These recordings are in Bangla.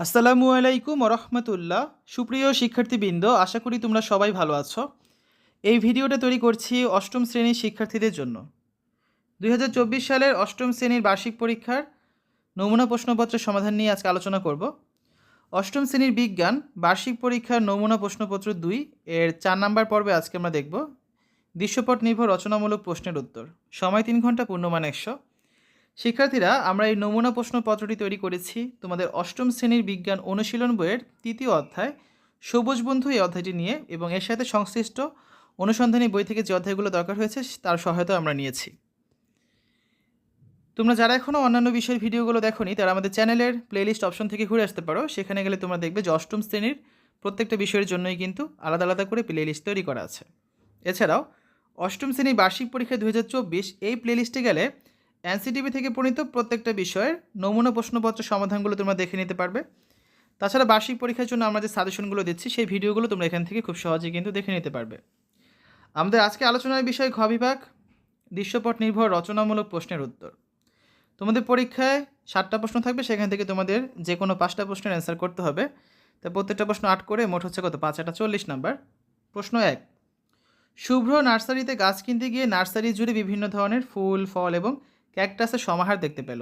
আসসালামু আলাইকুম রহমতুল্লাহ সুপ্রিয় শিক্ষার্থীবৃন্দ, আশা করি তোমরা সবাই ভালো আছো। এই ভিডিওটা তৈরি করছি অষ্টম শ্রেণির শিক্ষার্থীদের জন্য। দুই হাজার চব্বিশ সালের অষ্টম শ্রেণির বার্ষিক পরীক্ষার নমুনা প্রশ্নপত্রের সমাধান নিয়ে আজকে আলোচনা করব। অষ্টম শ্রেণির বিজ্ঞান, বার্ষিক পরীক্ষার নমুনা প্রশ্নপত্র দুই, এর চার নাম্বার পর্বে আজকে আমরা দেখব। দৃশ্যপট নির্ভর রচনামূলক প্রশ্নের উত্তর। সময় তিন ঘণ্টা পূর্ণমান একশো। শিক্ষার্থীরা, আমরা এই নমুনা প্রশ্নপত্রটি তৈরি করেছি তোমাদের অষ্টম শ্রেণির বিজ্ঞান অনুশীলন বইয়ের তৃতীয় অধ্যায়, সবুজ বন্ধু এই অধ্যায়টি নিয়ে এবং এর সাথে সংশ্লিষ্ট অনুসন্ধানী বই থেকে যে অধ্যায়গুলো দরকার হয়েছে তার সহায়তা আমরা নিয়েছি। তোমরা যারা এখনও অন্যান্য বিষয়ের ভিডিওগুলো দেখোনি, তারা আমাদের চ্যানেলের প্লেলিস্ট অপশন থেকে ঘুরে আসতে পারো। সেখানে গেলে তোমরা দেখবে যে অষ্টম শ্রেণির প্রত্যেকটা বিষয়ের জন্যই কিন্তু আলাদা আলাদা করে প্লেলিস্ট তৈরি করা আছে। এছাড়াও, অষ্টম শ্রেণির বার্ষিক পরীক্ষা দু হাজার চব্বিশ এই প্লেলিস্টে গেলে এনসিটিভি থেকে প্রণীত প্রত্যেকটা বিষয়ের নমুনা প্রশ্নপত্র সমাধানগুলো তোমরা দেখে নিতে পারবে। তাছাড়া বার্ষিক পরীক্ষার জন্য আমরা যে সাজেশনগুলো দিচ্ছি, সেই ভিডিওগুলো তোমরা এখান থেকে খুব সহজেই কিন্তু দেখে নিতে পারবে। আমাদের আজকে আলোচনার বিষয় ঘ বিভাগ, দৃশ্যপট নির্ভর, রচনামূলক প্রশ্নের উত্তর। তোমাদের পরীক্ষায় সাতটা প্রশ্ন থাকবে, সেখান থেকে তোমাদের যে কোনো পাঁচটা প্রশ্নের অ্যান্সার করতে হবে। তা প্রত্যেকটা প্রশ্ন আট করে, মোট হচ্ছে কত? পাঁচ আটা চল্লিশ নাম্বার। প্রশ্ন এক, শুভ্র নার্সারিতে গাছ কিনতে গিয়ে নার্সারি জুড়ে বিভিন্ন ধরনের ফুল, ফল এবং ক্যাকটাসের সমাহার দেখতে পেল।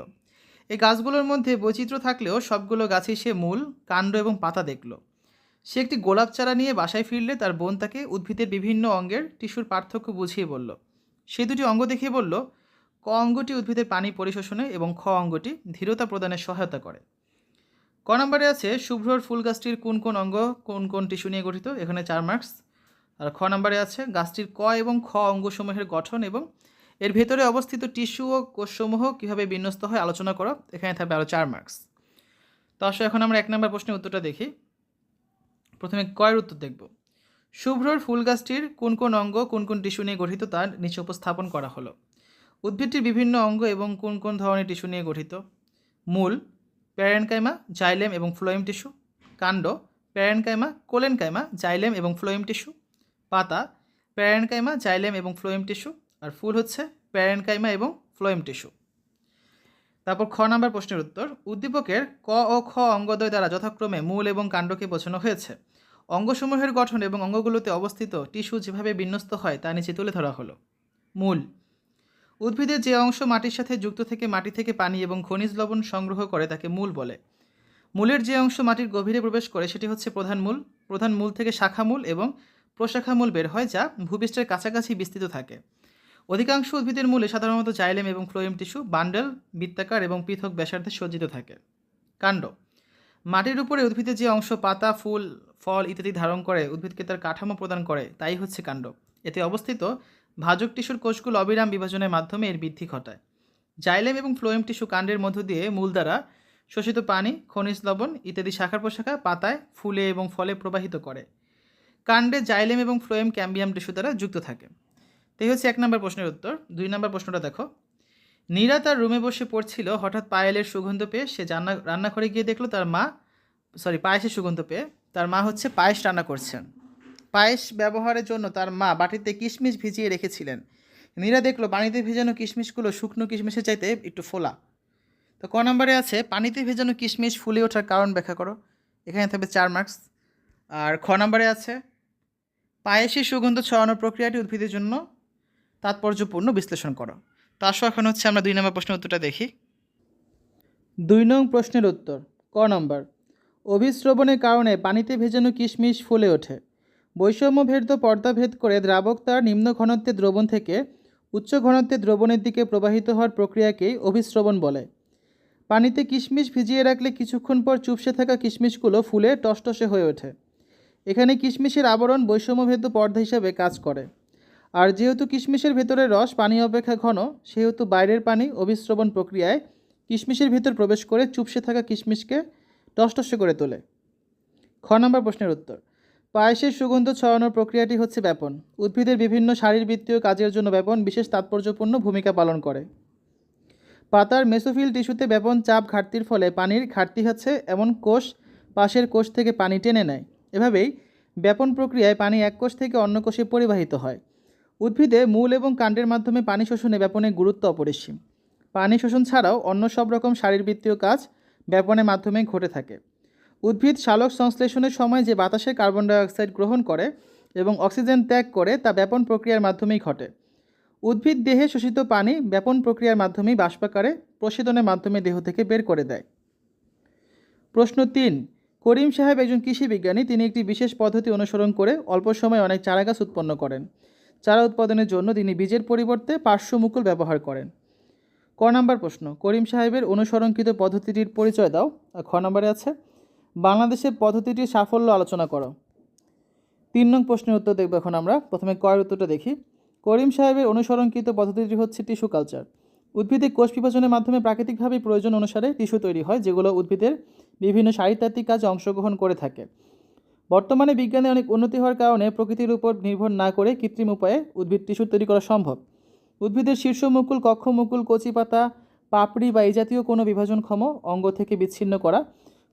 এই গাছগুলোর মধ্যে বৈচিত্র্য থাকলেও সবগুলো গাছেই সে মূল, কাণ্ড এবং পাতা দেখল। সে একটি গোলাপ চারা নিয়ে বাসায় ফিরলে তার বোন তাকে উদ্ভিদের বিভিন্ন অঙ্গের টিস্যুর পার্থক্য বুঝিয়ে বলল। সে দুটি অঙ্গ দেখিয়ে বলল, ক অঙ্গটি উদ্ভিদের পানি পরিশোষণে এবং খ অঙ্গটি ধীরতা প্রদানে সহায়তা করে। ক নম্বরে আছে, শুভ্রর ফুল গাছটির কোন কোন অঙ্গ কোন কোন টিস্যু নিয়ে গঠিত? এখানে চার মার্কস। আর খ নম্বরে আছে, গাছটির ক এবং খ অঙ্গসমূহের গঠন এবং এর ভেতরে অবস্থিত টিস্যু ও কোষসমূহ কীভাবে বিন্যস্ত হয় আলোচনা করো। এখানে থাকবে আরও চার মার্কস তো আসলে এখন আমরা এক নম্বর প্রশ্নের উত্তরটা দেখি। প্রথমে কয়ের উত্তর দেখব। শুভ্রর ফুল গাছটির কোন কোন অঙ্গ, কোন কোন টিস্যু নিয়ে গঠিত তার নিচে উপস্থাপন করা হলো। উদ্ভিদটির বিভিন্ন অঙ্গ এবং কোন কোন ধরনের টিস্যু নিয়ে গঠিত? মূল, প্যারেনকাইমা, জাইলেম এবং ফ্লোয়েম টিস্যু। কাণ্ড, প্যারেনকাইমা, কোলেনকাইমা, জাইলেম এবং ফ্লোয়েম টিস্যু। পাতা, প্যারেনকাইমা, জাইলেম এবং ফ্লোয়েম টিস্যু। আর ফুল হচ্ছে প্যারেনকাইমা এবং ফ্লোয়েম টিস্যু। তারপর খ নাম্বার প্রশ্নের উত্তর, উদ্দীপকের ক ও খ অঙ্গদ্বয় দ্বারা যথাক্রমে মূল এবং কাণ্ডকে বোঝানো হয়েছে। অঙ্গসমূহের গঠন এবং অঙ্গগুলোতে অবস্থিত টিস্যু যেভাবে বিন্যস্ত হয় তা নিচে তুলে ধরা হলো। মূল, উদ্ভিদের যে অংশ মাটির সাথে যুক্ত থেকে মাটি থেকে পানি এবং খনিজ লবণ সংগ্রহ করে তাকে মূল বলে। মূলের যে অংশ মাটির গভীরে প্রবেশ করে সেটি হচ্ছে প্রধান মূল। প্রধান মূল থেকে শাখা মূল এবং প্রশাখা মূল বের হয় যা ভূপৃষ্ঠের কাছাকাছি বিস্তৃত থাকে। অধিকাংশ উদ্ভিদের মূলে সাধারণত জাইলেম এবং ফ্লোয়েম টিস্যু, বান্ডেল, বৃত্তাকার এবং পৃথক ব্যাসার্ধে সজ্জিত থাকে। কাণ্ড। মাটির উপরে উদ্ভিদের যে অংশ পাতা, ফুল, ফল ইত্যাদি ধারণ করে, উদ্ভিদকে তার কাঠামো প্রদান করে, তাই হচ্ছে কাণ্ড। এতে অবস্থিত ভাজক টিস্যুর কোষগুলো অবিরাম বিভাজনের মাধ্যমে এর বৃদ্ধি ঘটায়। জাইলেম এবং ফ্লোয়েম টিস্যু কাণ্ডের মধ্য দিয়ে মূল দ্বারা শোষিত পানি, খনিজ লবণ ইত্যাদি শাখার প্রশাখা পাতায়, ফুলে এবং ফলে প্রবাহিত করে। কাণ্ডে জাইলেম এবং ফ্লোয়েম ক্যাম্বিয়াম টিস্যু দ্বারা যুক্ত থাকে। তাই হচ্ছে এক নম্বর প্রশ্নের উত্তর। দুই নম্বর প্রশ্নটা দেখো। নীরা তার রুমে বসে পড়ছিল, হঠাৎ পায়েলের সুগন্ধ পেয়ে সে রান্না রান্নাঘরে গিয়ে দেখল তার মা সরি পায়েসের সুগন্ধ পেয়ে তার মা হচ্ছে পায়েস রান্না করছেন। পায়েস ব্যবহারের জন্য তার মা বাটিতে কিশমিশ ভিজিয়ে রেখেছিলেন। নীরা দেখল পানিতে ভেজানো কিশমিশগুলো শুকনো কিশমিশের চাইতে একটু ফোলা। তো ক নম্বরে আছে, পানিতে ভেজানো কিশমিশ ফুলে ওঠার কারণ ব্যাখ্যা করো। এখানে থাকবে চার মার্কস আর খ নম্বরে আছে, পায়েসের সুগন্ধ ছড়ানোর প্রক্রিয়াটি উদ্ভিদের জন্য তাৎপর্যপূর্ণ বিশ্লেষণ করো। তো আসো এখন হচ্ছে আমরা দুই নম্বর প্রশ্নের উত্তরটা দেখি। দুই নং প্রশ্নের উত্তর, ক নম্বর, অভিস্রবণের কারণে পানিতে ভেজানো কিশমিশ ফুলে ওঠে। বৈষম্যভেদ পর্দাভেদ করে দ্রাবক তার নিম্ন ঘনত্বের দ্রবণ থেকে উচ্চ ঘনত্বের দ্রবণের দিকে প্রবাহিত হওয়ার প্রক্রিয়াকেই অভিস্রবণ বলে। পানিতে কিশমিশ ভিজিয়ে রাখলে কিছুক্ষণ পর চুপসে থাকা কিশমিশগুলো ফুলে টসটসে হয়ে ওঠে। এখানে কিশমিশের আবরণ বৈষম্যভেদ্য পর্দা হিসাবে কাজ করে। আর যেহেতু কিশমিশের ভেতরের রস, পানি অপেক্ষা ঘন, সেহেতু বাইরের পানি অভিস্রবণ প্রক্রিয়ায় কিশমিশের ভেতর প্রবেশ করে চুপসে থাকা কিশমিশকে টসটসে করে তোলে। খ নম্বর প্রশ্নের উত্তর। পায়েসের সুগন্ধ ছড়ানোর প্রক্রিয়াটি হচ্ছে ব্যাপন। উদ্ভিদের বিভিন্ন শারীরবৃত্তীয় কাজের জন্য ব্যাপন, বিশেষ তাৎপর্যপূর্ণ ভূমিকা পালন করে। পাতার মেসোফিল টিস্যুতে ব্যাপন চাপ ঘাটতির ফলে পানির ঘাটতি হচ্ছে, এমন কোষ পাশের কোষ থেকে পানি টেনে নেয়। এভাবেই ব্যাপন প্রক্রিয়ায় পানি এক কোষ থেকে অন্য কোষে পরিবাহিত হয়। উদ্ভিদে মূল এবং কাণ্ডের মাধ্যমে পানি শোষণে ব্যাপনের গুরুত্ব অপরিসীম। পানি শোষণ ছাড়াও অন্য সব রকম শারীরবৃত্তীয় কাজ ব্যাপনের মাধ্যমে ঘটে থাকে। উদ্ভিদ শালক সংশ্লেষণের সময় যে বাতাসে কার্বন ডাইঅক্সাইড গ্রহণ করে এবং অক্সিজেন ত্যাগ করে তা ব্যাপন প্রক্রিয়ার মাধ্যমেই ঘটে। উদ্ভিদ দেহে শোষিত পানি ব্যাপন প্রক্রিয়ার মাধ্যমেই বাষ্পাকারে প্রশোধনের মাধ্যমে দেহ থেকে বের করে দেয়। প্রশ্ন তিন, করিম সাহেব একজন কৃষি বিজ্ঞানী, তিনি একটি বিশেষ পদ্ধতি অনুসরণ করে অল্প সময়ে অনেক চারাগাছ উৎপন্ন করেন। চারা উৎপাদনের জন্য তিনি বীজের পরিবর্তে পার্শ্বমুকুল ব্যবহার করেন। ক নাম্বার প্রশ্ন, করিম সাহেবের অনুসরণকৃত পদ্ধতিটির পরিচয় দাও। খ নম্বরে আছে, বাংলাদেশের পদ্ধতিটির সাফল্য আলোচনা করো। তিন নং প্রশ্নের উত্তর দেখব এখন আমরা। প্রথমে কয়ের উত্তরটা দেখি। করিম সাহেবের অনুসরণকৃত পদ্ধতিটি হচ্ছে টিস্যু কালচার। উদ্ভিদে কোষ বিভাজনের মাধ্যমে প্রাকৃতিকভাবে প্রয়োজন অনুসারে টিস্যু তৈরি হয়, যেগুলো উদ্ভিদের বিভিন্ন শারীরতাত্ত্বিক কাজে অংশগ্রহণ করে থাকে। বর্তমানে বিজ্ঞানে অনেক উন্নতি হওয়ার কারণে প্রকৃতির উপর নির্ভর না করে কৃত্রিম উপায়ে উদ্ভিদ টিস্যু তৈরি করা সম্ভব। উদ্ভিদের শীর্ষ মুকুল, কক্ষ মুকুল, কচি পাতা, পাপড়ি বা এই জাতীয় কোনো বিভাজনক্ষম অঙ্গ থেকে বিচ্ছিন্ন করা।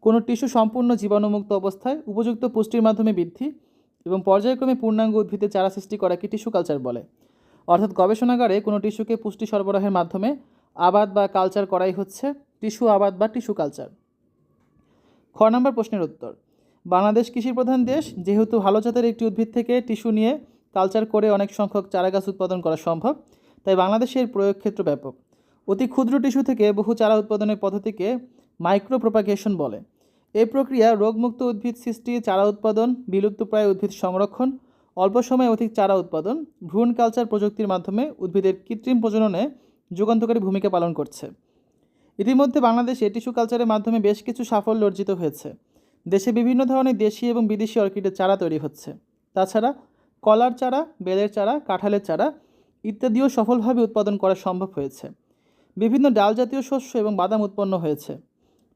কোনো টিস্যু সম্পূর্ণ জীবাণুমুক্ত অবস্থায় উপযুক্ত পুষ্টির মাধ্যমে বৃদ্ধি এবং পর্যায়ক্রমে পূর্ণাঙ্গ উদ্ভিদের চারা সৃষ্টি করাকে টিস্যু কালচার বলে। অর্থাৎ গবেষণাগারে কোনো টিস্যুকে পুষ্টি সরবরাহের মাধ্যমে আবাদ বা কালচার করাই হচ্ছে টিস্যু আবাদ বা টিস্যু কালচার। খ নম্বর প্রশ্নের উত্তর। বাংলাদেশ কৃষি প্রধান দেশ, যেহেতু ভালো জাতের একটি উদ্ভিদ থেকে টিস্যু নিয়ে কালচার করে অনেক সংখ্যক চারাগাছ উৎপাদন করা সম্ভব, তাই বাংলাদেশের প্রয়োগ ক্ষেত্র ব্যাপক। অতি ক্ষুদ্র টিস্যু থেকে বহু চারা উৎপাদনের পদ্ধতিকে মাইক্রো প্রোপাগেশন বলে। এই প্রক্রিয়া রোগমুক্ত উদ্ভিদ সৃষ্টি, চারা উৎপাদন বিলুপ্তপ্রায় উদ্ভিদ সংরক্ষণ, অল্প সময়ে অধিক চারা উৎপাদন, ভ্রূণ কালচার প্রযুক্তির মাধ্যমে উদ্ভিদের কৃত্রিম প্রজননে যুগান্তকারী ভূমিকা পালন করছে। ইতিমধ্যে বাংলাদেশে টিস্যু কালচারের মাধ্যমে বেশ কিছু সাফল্য অর্জিত হয়েছে। দেশে বিভিন্ন ধরনের দেশি এবং বিদেশি অর্কিডের চারা তৈরি হচ্ছে। তাছাড়া কলার চারা, বেলের চারা, কাঁঠালের চারা ইত্যাদিও সফলভাবে উৎপাদন করা সম্ভব হয়েছে। বিভিন্ন ডাল জাতীয় শস্য এবং বাদাম উৎপন্ন হয়েছে।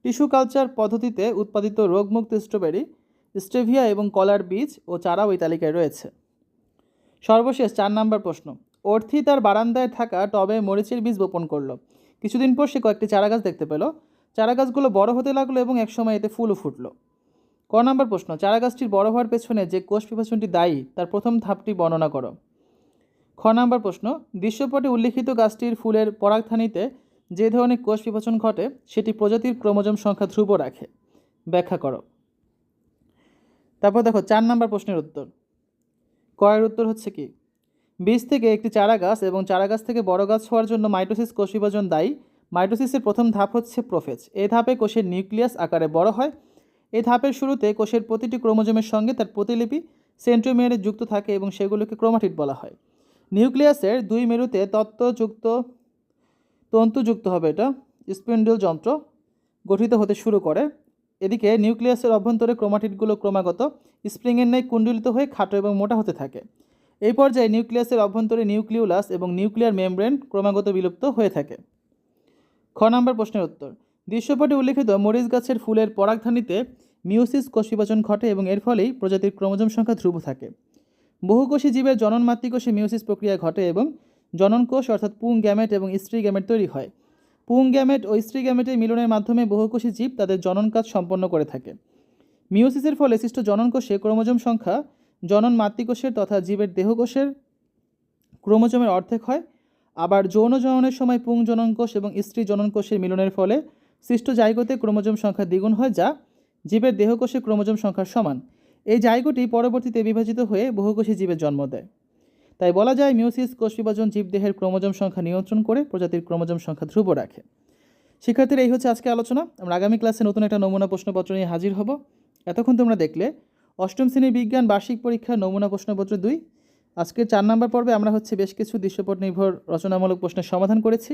টিস্যু কালচার পদ্ধতিতে উৎপাদিত রোগমুক্ত স্ট্রবেরি, স্টেভিয়া এবং কলার বীজ ও চারাও এই তালিকায় রয়েছে। সর্বশেষ চার নাম্বার প্রশ্ন। অর্থি তার বারান্দায় থাকা টবে মরিচের বীজ বপন করল। কিছুদিন পর সে কয়েকটি চারাগাছ দেখতে পেল। চারাগাছগুলো বড় হতে লাগল এবং একসময় এতে ফুলও ফুটলো। ক নাম্বার প্রশ্ন, চারাগাছটির বড় হওয়ার পেছনে যে কোষ বিভাজনটি দায়ী, তার প্রথম ধাপটি বর্ণনা করো। খ নাম্বার প্রশ্ন, দৃশ্যপটে উল্লিখিত গাছটির ফুলের পরাগধানীতে যে ধরনের কোষ বিভাজন ঘটে, সেটি প্রজাতির ক্রোমোজোম সংখ্যা ধ্রুব রাখে। ব্যাখ্যা করো। তারপর দেখো, চার নাম্বার প্রশ্নের উত্তর। কয়ের উত্তর হচ্ছে কি? বীজ থেকে একটি চারা গাছ এবং চারা গাছ থেকে বড় গাছ হওয়ার জন্য মাইটোসিস কোষ বিভাজন দায়ী। মাইটোসিসের প্রথম ধাপ হচ্ছে প্রোফেজ। এই ধাপে কোষের নিউক্লিয়াস আকারে বড় হয় এই ধাপের শুরুতে কোষের প্রতিটি ক্রোমোজোমের সঙ্গে তার প্রতিলিপি সেন্ট্রোমিয়ারে যুক্ত থাকে এবং সেগুলোকে ক্রোমাটিড বলা হয়। নিউক্লিয়াসের দুই মেরুতে তত্ত্বযুক্ত তন্তুযুক্ত হবে এটা, স্পিন্ডল যন্ত্র গঠিত হতে শুরু করে। এদিকে নিউক্লিয়াসের অভ্যন্তরে ক্রোমাটিডগুলো ক্রমাগত স্প্রিংয়ের ন্যায় কুণ্ডলিত হয়ে খাটো এবং মোটা হতে থাকে। এই পর্যায়ে নিউক্লিয়াসের অভ্যন্তরে নিউক্লিউলাস এবং নিউক্লিয়ার মেমব্রেন ক্রমাগত বিলুপ্ত হয়ে থাকে। খ নম্বর প্রশ্নের উত্তর। দৃশ্যপটে উল্লিখিত মরিচ গাছের ফুলের পরাগধানীতে মিউসিস কোষ বিভাজন ঘটে এবং এর ফলেই প্রজাতির ক্রোমোজোম সংখ্যা ধ্রুব থাকে। বহুকোষী জীবের জনন মাতৃকোষে মিউসিস প্রক্রিয়া ঘটে এবং জনন কোষ অর্থাৎ পুং গ্যামেট এবং স্ত্রী গ্যামেট তৈরি হয়। পুং গ্যামেট ও স্ত্রী গ্যামেটের মিলনের মাধ্যমে বহুকোষী জীব তাদের জনন কাজ সম্পন্ন করে থাকে। মিউসিসের ফলে সৃষ্ট জনন কোষে ক্রোমোজোম সংখ্যা জনন মাতৃকোষের তথা জীবের দেহকোষের ক্রোমোজোমের অর্ধেক হয়। আবার যৌন জননের সময় পুং জনন কোষ এবং স্ত্রী জনন কোষের মিলনের ফলে সৃষ্ট জায়গোতে ক্রোমোজোম সংখ্যা দ্বিগুণ হয় যা জীবের দেহকোষে ক্রোমোজোম সংখ্যার সমান। এই জায়গোটি পরবর্তীতে বিভাজিত হয়ে বহুকোষী জীবের জন্ম দেয়। তাই বলা যায় মিউসিস কোষ বিভাজন জীবদেহের ক্রোমোজোম সংখ্যা নিয়ন্ত্রণ করে প্রজাতির ক্রোমোজোম সংখ্যা ধ্রুব রাখে। শিক্ষার্থীরা, এই হচ্ছে আজকে আলোচনা। আমরা আগামী ক্লাসে নতুন একটা নমুনা প্রশ্নপত্র নিয়ে হাজির হব। এতক্ষণ তোমরা দেখলে, অষ্টম শ্রেণির বিজ্ঞান বার্ষিক পরীক্ষা নমুনা প্রশ্নপত্র দুই। আজকে চার নম্বর পর্বে আমরা হচ্ছে বেশ কিছু দৃশ্যপট নির্ভর রচনামূলক প্রশ্নের সমাধান করেছি।